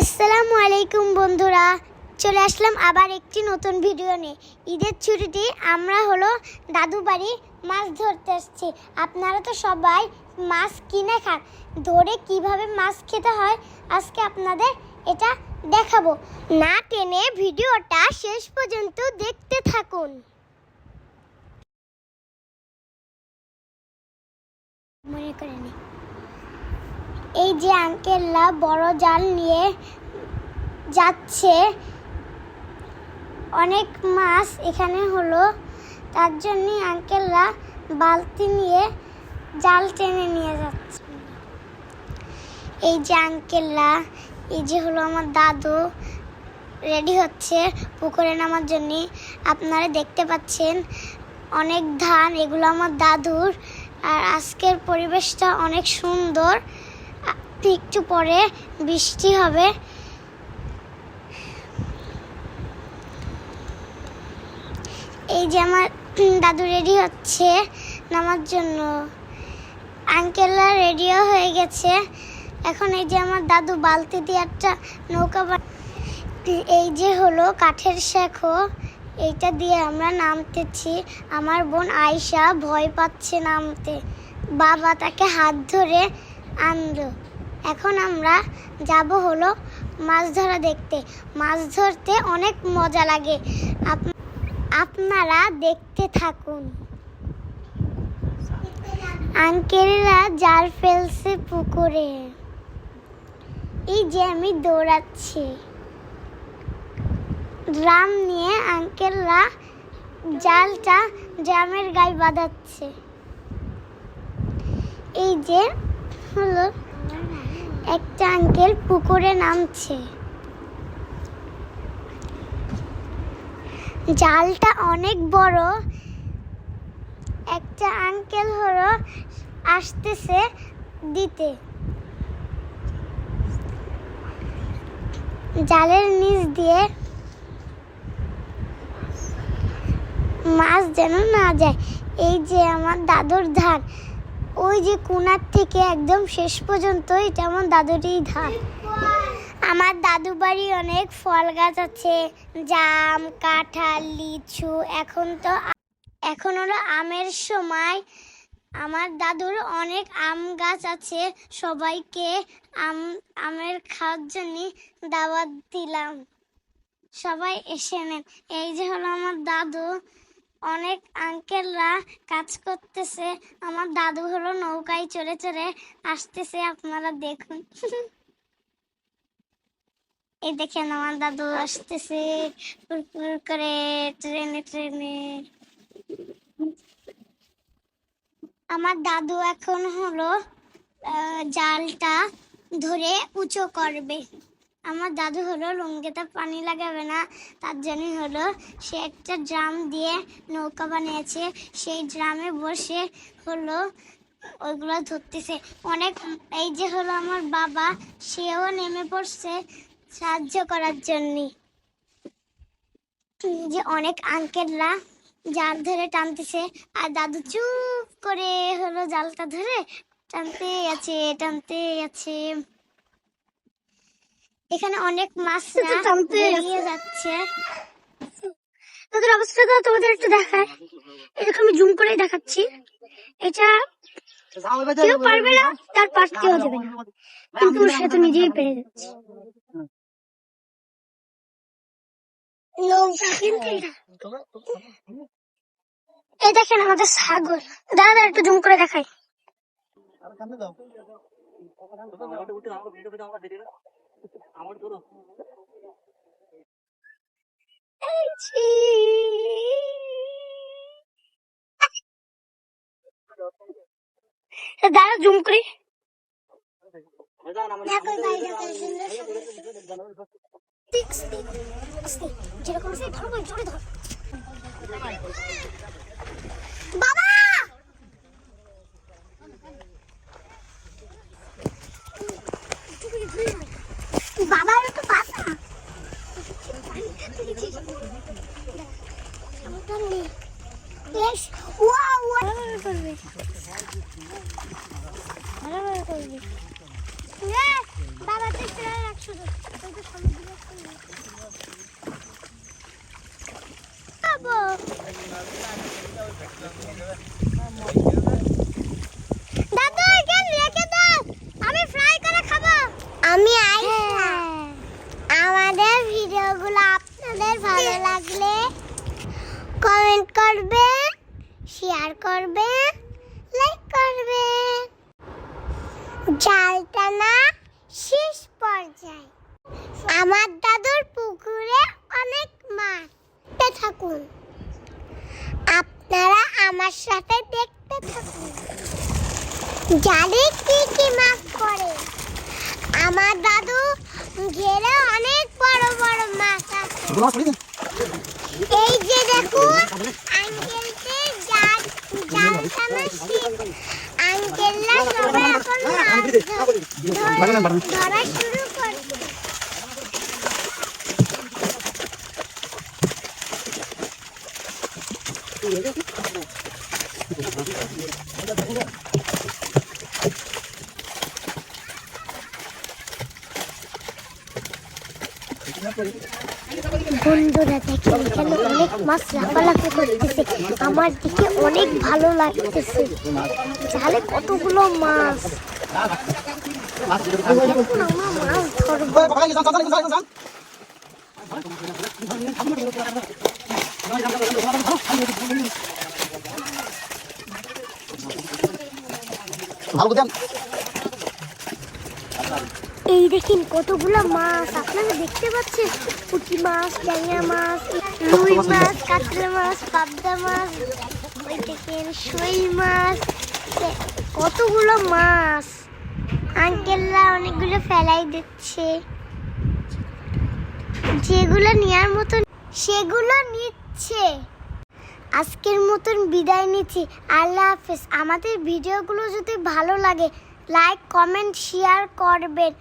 আসসালামু আলাইকুম বন্ধুরা। চলে আসলাম আবার একটি নতুন ভিডিও নিয়ে। ঈদের ছুটিতে আমরা হলো দাদু বাড়ি মাছ ধরতে আসছি। আপনারা তো সবাই মাছ কিনে খান। ধরে কীভাবে মাছ খেতে হয় আজকে আপনাদের এটা দেখাবো। না টেনে ভিডিওটা শেষ পর্যন্ত দেখতে থাকুন। মনে করে নি। এই যে আঙ্কেলরা বড় জাল নিয়ে যাচ্ছে, অনেক মাছ এখানে হলো। তার জন্যই আঙ্কেলরা বালতি নিয়ে জাল টেনে নিয়ে যাচ্ছে। এই যে আঙ্কেলরা, এই যে হলো আমার দাদু রেডি হচ্ছে পুকুরে নামার জন্যে। আপনারা দেখতে পাচ্ছেন অনেক ধান, এগুলো আমার দাদুর। আর আজকের পরিবেশটা অনেক সুন্দর। একটু পরে বৃষ্টি হবে। এই যে আমার দাদু রেডি হচ্ছে নামার জন্য। আঙ্কেলরা রেডিও হয়ে গেছে। এখন এই যে আমার দাদু বালতি দিয়ে একটা নৌকা এই যে হলো কাঠের শেখো। এইটা দিয়ে আমরা নামতেছি। আমার বোন আয়শা ভয় পাচ্ছে নামতে। বাবা তাকে হাত ধরে আনলো। এখন আমরা যাব হলো মাছ ধরা দেখতে। মাছ ধরতে অনেক মজা লাগে। আপ- আপনারা দেখতে থাকুন। আঙ্কেলরা জাল ফেলছে পুকুরে। এই যে আমি দৌড়াচ্ছি। ড্রাম নিয়ে আঙ্কেলরা জালটা ড্রামের গায়ে বাঁধাচ্ছে। এই যে হলো একটা আঙ্কেল পুকুরে নামছে। জালটা অনেক বড়। একটা আঙ্কেল হলো আসতেছে দিতে। জালের নিচ দিয়ে মাছ যেন না যায়। এই যে আমার দাদুর ধান ওই যে কোনার থেকে একদম শেষ পর্যন্ত আমার দাদুরই ধান আমার দাদু বাড়ি অনেক ফল গাছ আছে, জাম, কাঁঠাল, লিচু, এখন তো এখন হলো আমের সময়। আমার দাদুর অনেক আম গাছ আছে, সবাইকে আম, আমের খাওয়ার জন্য দাওয়াত দিলাম। সবাই এসে নেন। এই যে হলো আমার দাদু। অনেক আঙ্কেলরা কাজ করতেছে। আমার দাদু হলো নৌকায় চড়ে চড়ে আসতেছে, আপনারা দেখুন। এই দেখেন আমার দাদু আসতেছে পুরপুর করে, ট্রেনে ট্রেনে। আমার দাদু এখন হলো জালটা ধরে উঁচু করবে। আমার দাদু হলো লুঙ্গিতে পানি লাগাবে না, তার জন্য হলো সে একটা ড্রাম দিয়ে নৌকা বানিয়েছে। সেই ড্রামে বসে হলো ওইগুলো ধরতেছে। অনেক এই যে হলো আমার বাবা, সেও নেমে পড়ছে সাহায্য করার জন্যে। যে অনেক আঙ্কেলরা জাল ধরে টানতেছে, আর দাদু চুপ করে হলো জালটা ধরে টানতে আছে টানতে আছে। এখানে অনেক আছে। বেরিয়ে যাচ্ছে। তাদের অবস্থাটা তোমাদের একটু দেখায়। এই আমি জুম করে দেখাচ্ছি। এটা কেউ পারবে না তার পারতেও যাবে না। কিন্তু সে তো নিজেই পেরে যাচ্ছে। নৌকা এটা- এই দেখেন আমাদের সাগর। দাদা দাদা একটু জুম করে দেখাই। এই ছি। দাদা জুম করে। যেরকম ধরো জোরে ধর। বাবা একটু পাশা বেশ ওয়াও ওয়াও করবে ভালো করে করবে বাবা তুই চলে রাখ শুধু ওই তো সামনে দিকে একটা লোক। খাব। দাদু এখানে রেখে দাও আমি ফ্রাই করে খাব আমি আইসা আমাদের ভিডিওগুলো আপনাদের ভালো লাগলে কমেন্ট করবে শেয়ার করবে লাইক করবে। জাল টানা শেষ পর্যায়ে। আমার দাদুর পুকুরে অনেক মাছ থাকুন। আপনারা আমার সাথে দেখতে থাকুন। জালে কি কি মাছ পড়ে? আমার দাদু ঘেরে অনেক বড় বড় মাছ আছে। এই যে দেখুন আঙ্কেলকে জাল জাল টানা আঙ্কেলরা সবাই এখন মাছ ধর- ধর- শুরু করবে বন্ধুরা দেখেন, এখানে অনেক মাছ লাফালাফি করতেছে। আমার দিকে অনেক ভালো লাগতেছে। জালে কতগুলো মাছ? ধরবো এই দেখেন কতগুলো মাছ, আপনারা দেখতে পাচ্ছেন? পুঁটি মাছ ট্যাংরা মাছ, রুই মাছ, কাতলা মাছ, পাবদা মাছ, ওই দেখেন শৈল মাছ কতগুলো মাছ। আঙ্কেলরা অনেকগুলো ফেলাই দিচ্ছে। যেগুলো নেওয়ার মতন, সেগুলো নিচ্ছে। আজকের মতন বিদায় নিচ্ছি। আল্লাহ হাফেজ। আমাদের ভিডিওগুলো যদি ভালো লাগে লাইক কমেন্ট শেয়ার করবেন।